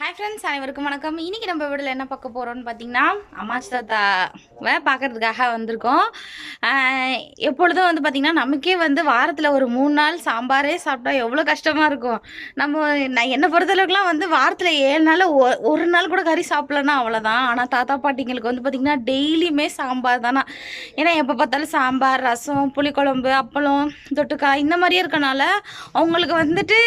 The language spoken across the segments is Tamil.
ஹாய் ஃப்ரெண்ட்ஸ் அனைவருக்கும் வணக்கம். இன்றைக்கி நம்ம வீடில் என்ன பார்க்க போகிறோம்னு பார்த்தீங்கன்னா அம்மாச்சி தாத்தாவை பார்க்கறதுக்காக வந்திருக்கோம். எப்பொழுதும் வந்து பார்த்திங்கன்னா நமக்கே வந்து வாரத்தில் ஒரு மூணு நாள் சாம்பாரே சாப்பிட்டா எவ்வளோ கஷ்டமாக இருக்கும். நம்ம நான் என்னை பொறுத்தளவுக்குலாம் வந்து வாரத்தில் ஏழு நாள் ஒ- ஒரு நாள் கூட கறி சாப்பிட்லன்னா அவ்வளோதான் ஆனால் தாத்தா பாட்டிங்களுக்கு வந்து பார்த்திங்கன்னா டெய்லியுமே சாம்பார் தானா. ஏன்னா எப்போ பார்த்தாலும் சாம்பார் ரசம் புளிக்குழம்பு அப்பளம் தொட்டுக்காய் இந்த மாதிரியே இருக்கனால அவங்களுக்கு வந்துட்டு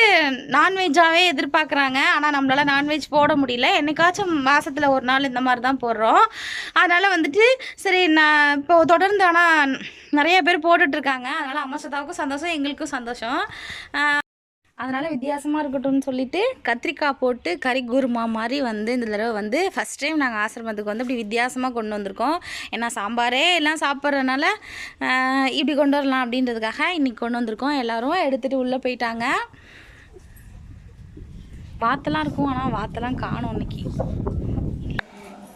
நான்வெஜ்ஜாகவே எதிர்பார்க்குறாங்க. ஆனால் நம்மளால் நான்வெஜ் போட முடியல. என்னைக்காச்சும் மாதத்தில் ஒரு நாள் இந்த மாதிரி தான் போடுறோம். அதனால் வந்துட்டு சரி நான் இப்போ தொடர்ந்து ஆனால் நிறைய பேர் போட்டுட்ருக்காங்க அதனால் அம்மா சதாவுக்கும் சந்தோஷம் எங்களுக்கும் சந்தோஷம். அதனால் வித்தியாசமாக இருக்கட்டும்னு சொல்லிட்டு கத்திரிக்காய் போட்டு கறி குருமா மாதிரி வந்து இந்த தடவை வந்து ஃபஸ்ட் டைம் நாங்கள் ஆசிரமத்துக்கு வந்து இப்படி வித்தியாசமாக கொண்டு வந்திருக்கோம். ஏன்னா சாம்பாரே எல்லாம் சாப்பிட்றதுனால இப்படி கொண்டு வரலாம் அப்படின்றதுக்காக இன்றைக்கி கொண்டு வந்திருக்கோம். எல்லோரும் எடுத்துகிட்டு உள்ளே போயிட்டாங்க. வாத்தெல்லாம் இருக்கும் ஆனால் வாத்தெல்லாம் காணும் இன்னைக்கு.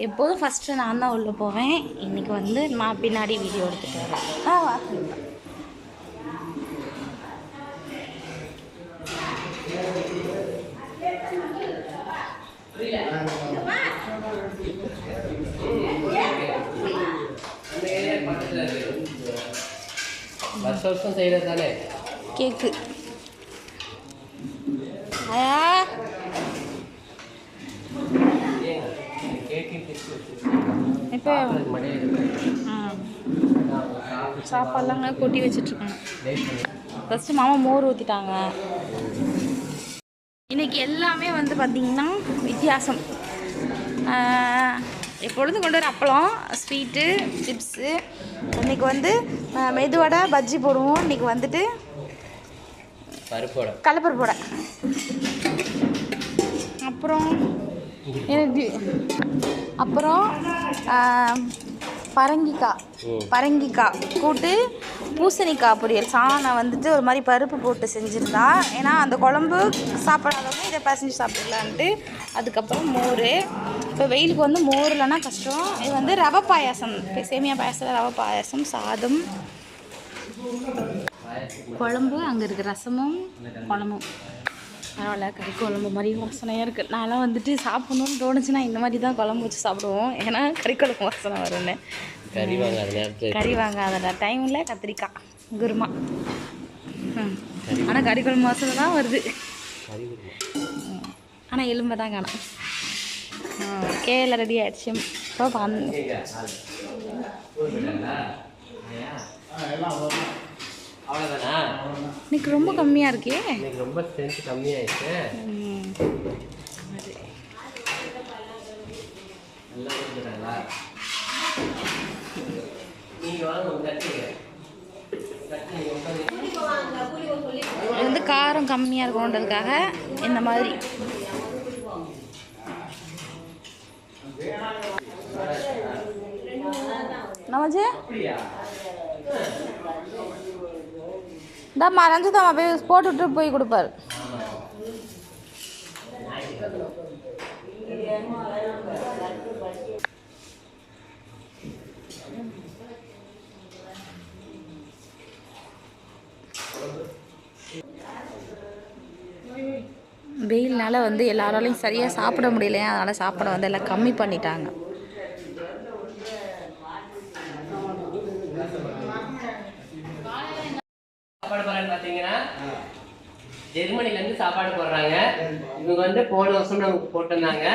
எப்போதும் ஃபஸ்ட்டு நான் தான் உள்ளே போவேன். இன்றைக்கி வந்து நான் பின்னாடி வீடியோ எடுத்துகிட்டு வரேன். ஆ வாத்து வருஷம் வருஷம் செய்கிறது தானே கேக்கு. ஆயா. இப்போ சாப்பாடுலாங்க கொட்டி பண்ணி ஃபஸ்ட்டு மாமா மோர் ஊற்றிட்டாங்க இன்னைக்கு எல்லாமே வந்து பார்த்திங்கன்னா வித்தியாசம். எப்பொழுதும் கொண்டு வர அப்பளம் ஸ்வீட்டு சிப்ஸு. இன்னைக்கு வந்து மெதுவடை பஜ்ஜி போடுவோம். இன்னைக்கு வந்துட்டு பருப்போட கடலப்பருப்பு அப்புறம் எனக்கு அப்புறம் பரங்கிக்காய். பரங்கிக்காய் கூட்டு பூசணிக்காய் பொரியல். சாணை வந்துட்டு ஒரு மாதிரி பருப்பு போட்டு செஞ்சுருந்தா ஏன்னா அந்த குழம்பு சாப்பிடாதவங்க இதை பசஞ்சு சாப்பிடலான்ட்டு அதுக்கப்புறம் மோர். இப்போ வெயிலுக்கு வந்து மோர் இல்லைன்னா கஷ்டம். இது வந்து ரவை பாயாசம். இப்போ சேமியா பாயாசத்தில் ரவை பாயாசம் சாதம். குழம்பு அங்கே இருக்குது ரசமும் குழம்பும். பரவாயில்ல கறி குழம்பு மாதிரி வாசனையாக இருக்குது நான்லாம் வந்துட்டு சாப்பிட்ணுன்னு தோணுச்சுன்னா இந்த மாதிரி தான் குழம்பு வச்சு சாப்பிடுவோம். ஏன்னா கறி குழம்பு வாசனை வரும்னு. கறி வாங்காத நேரத்தில் கறி வாங்காத டைமில் கத்திரிக்காய் குருமா. ம். ஆனால் கறி குழம்பு வாசனை தான் வருது. ஆனால் எலும்பை தான் காணும். கேல ரெடி ஆயிடுச்சு. இப்போ பந் அவ்வளோதானா இன்னைக்கு ரொம்ப கம்மியாக இருக்கே. இன்னைக்கு ரொம்ப ஸ்ட்ரென்த் கம்மியாயிடுச்சு. இது வந்து காரம் கம்மியாக இருக்கணுன்றதுக்காக இந்த மாதிரி. நமஜி அப்படியா இந்தாம்மா ரஞ்சிதாம்மா போய் போட்டுவிட்டு போய் கொடுப்பாரு. வெயில்னால வந்து எல்லாராலையும் சரியாக சாப்பிட முடியலையா அதனால் சாப்பாடை வந்து எல்லாம் கம்மி பண்ணிட்டாங்க சாப்பாடு போறான்னு பார்த்தீங்கன்னா ஜெர்மனிலேருந்து சாப்பாடு போடுறாங்க. இவங்க வந்து போன வருஷம் நமக்கு போட்டிருந்தாங்க.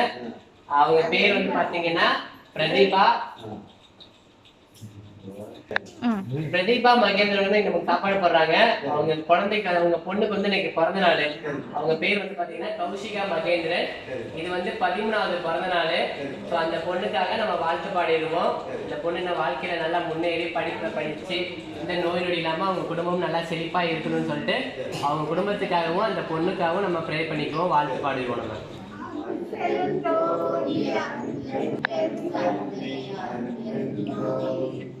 அவங்க பேர் வந்து பாத்தீங்கன்னா பிரதீபா. பிரதீபா மகேந்திரன் வந்து நமக்கு சாப்பாடு போடுறாங்க. அவங்க குழந்தைக்கு அவங்க பொண்ணுக்கு வந்து இன்னைக்கு பிறந்த நாள் அவங்க பேர் வந்து பாத்தீங்கன்னா கௌஷிகா மகேந்திரன். இது வந்து பதிமூணாவது பிறந்த நாள் ஸோ அந்த பொண்ணுக்காக நம்ம வாழ்த்து பாடிடுவோம். இந்த பொண்ணு நம்ம வாழ்க்கையில நல்லா முன்னேறி படிப்ப படிச்சு இந்த நோய் நொடி இல்லாமல் அவங்க குடும்பமும் நல்லா செழிப்பா இருக்கணும்னு சொல்லிட்டு அவங்க குடும்பத்துக்காகவும் அந்த பொண்ணுக்காகவும் நம்ம ப்ரே பண்ணிக்குவோம் வாழ்த்து பாடிடுவோம் நம்ம. Thank you.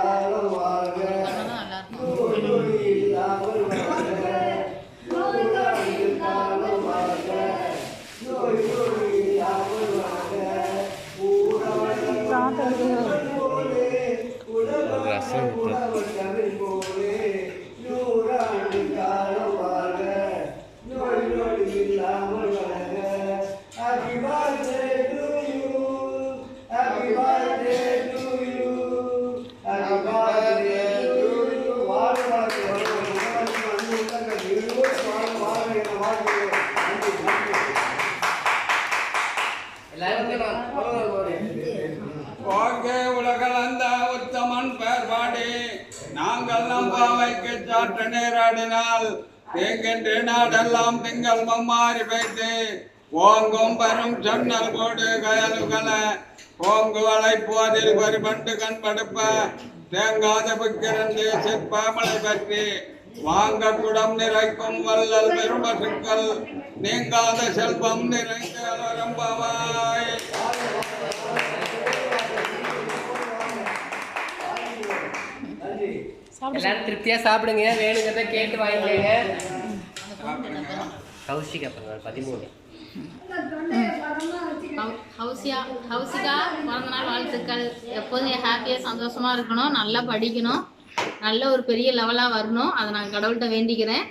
Ceará, ela வாழ்க உலகளந்த உத்தமன் பெயர் பாடி நாங்கள் நம்பாவைக்கு சாற்ற நேராடினால் தேங்கின்ற நாடெல்லாம் திங்கள் மம்மாறி வைத்து ஓங்கும் பெரும் சொன்னல் கோடு கயலுகள ஓங்கு வளை போதில் பண்டு கண்படுப்ப தேங்காத புக்கிரந்து சிற்பமலை பற்றி. வாங்க குடம் நிறைக்கும் வல்லல் பெருமசுக்கள் நீங்காத செல்வம் நிறைந்த அலரம்பவாய் எல்லாரும் திருப்தியா சாப்பிடுங்க. வேணுங்கிறத கேட்டு வாங்கிக்கோங்க. கௌஷிக் அப்புறம் பதிமூணு. ஹவு- ஹவுசியா ஹவுசிகா பிறந்த நாள் வாழ்த்துக்கள். எப்போதும் ஹாப்பியாக சந்தோஷமா இருக்கணும். நல்லா படிக்கணும். நல்ல ஒரு பெரிய லெவலாக வரணும். அதை நான் கடவுள்கிட்ட வேண்டிக்கிறேன்.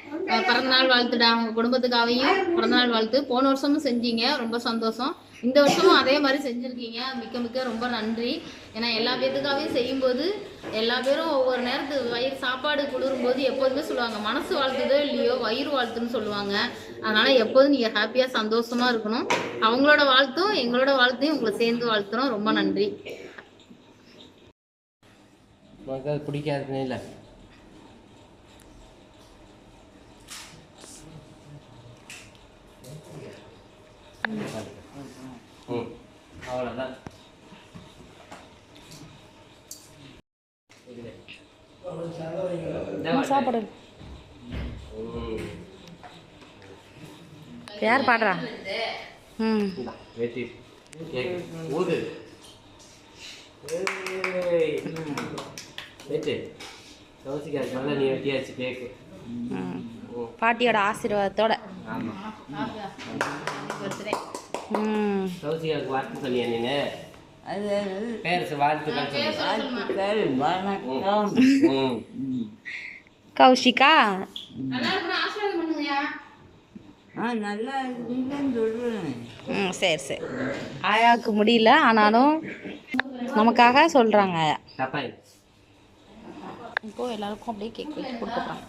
பிறந்தநாள் வாழ்த்துடா அவங்க குடும்பத்துக்காகவும் பிறந்தநாள் வாழ்த்து. போன வருஷமும் செஞ்சீங்க. ரொம்ப சந்தோஷம். இந்த வருஷமும் அதே மாதிரி செஞ்சுருக்கீங்க. மிக்க மிக்க ரொம்ப நன்றி. ஏன்னா எல்லா பேத்துக்காகவும் செய்யும்போது எல்லா பேரும் ஒவ்வொரு நேரத்துக்கு வயிறு சாப்பாடு குளிரும்போது எப்போதுமே சொல்லுவாங்க மனசு வாழ்த்துதோ இல்லையோ வயிறு வாழ்த்துன்னு சொல்லுவாங்க. அதனால எப்போதும் நீங்கள் ஹாப்பியாக சந்தோஷமா இருக்கணும். அவங்களோட வாழ்த்தும் எங்களோட வாழ்த்தையும் உங்களை சேர்ந்து வாழ்த்துறோம். ரொம்ப நன்றி. உனக்கு அது பிடிக்காதுன்னு இல்லை. அவ்வளோதான் சாப்பாடு. யார் பாடுறா? ம். ஊது. ஏய். பாட்டியோட ஆசீர்வாதத்தோட. கௌஷிகா? ம் சரி சரி. ஆயாவுக்கு முடியல ஆனாலும் நமக்காக சொல்கிறாங்க இப்போது இப்போ எல்லாருக்கும் அப்படியே கேக் வெட்டி கொடுக்க போகிறாங்க